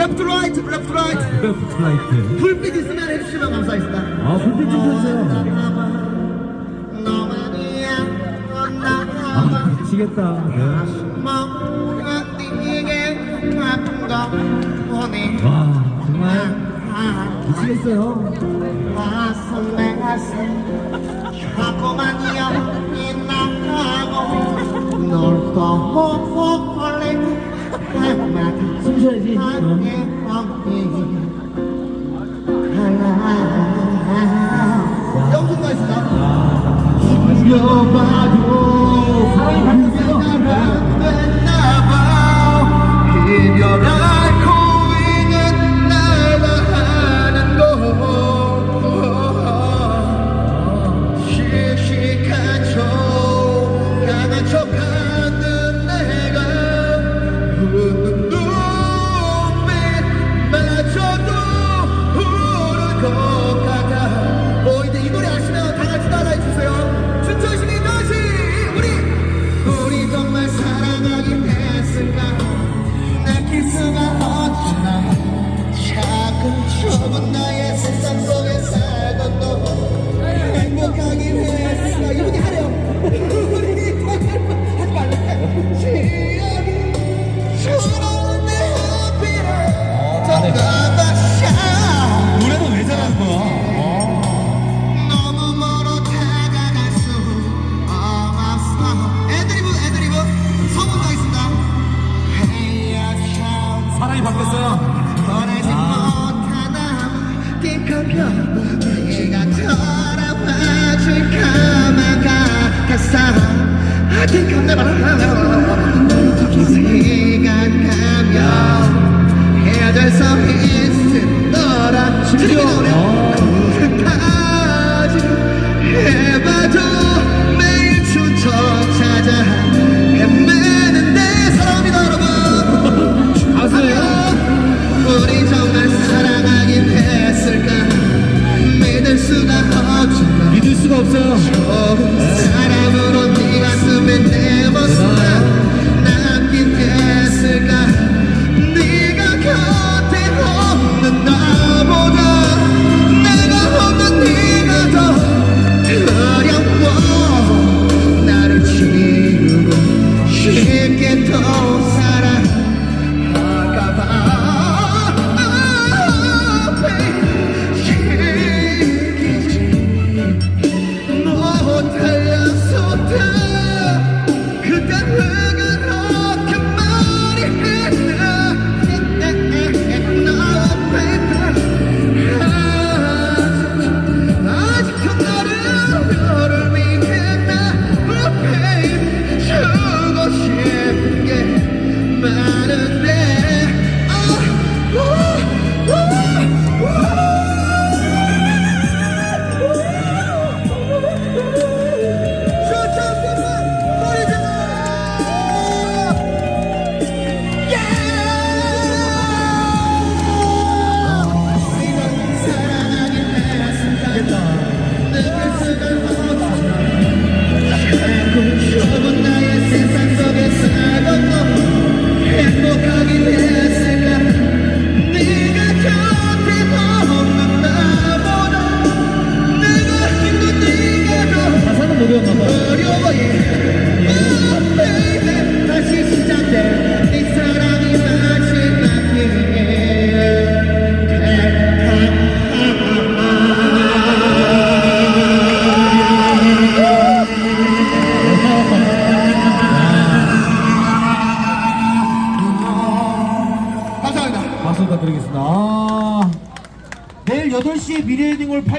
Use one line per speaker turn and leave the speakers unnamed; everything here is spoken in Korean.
left right, left right. 백프라이트 불빛 있으면 해주시면 감사하겠습니다.
아, 불빛 좀 켜주세요. 아, 미치겠다. 네. 와, 정말 미치겠어요.
널또 보고 Jardim. 돌아지 못하나 기꺼펴 내가 돌아와줄까 막아갔어 하여튼 겁내봐라 시간 가면 헤어질 수 있는 수가 없잖아
믿을 수가 없어요.
어,
박수 부탁드리겠습니다. 아, 내일 8시에 미래의 딩을 8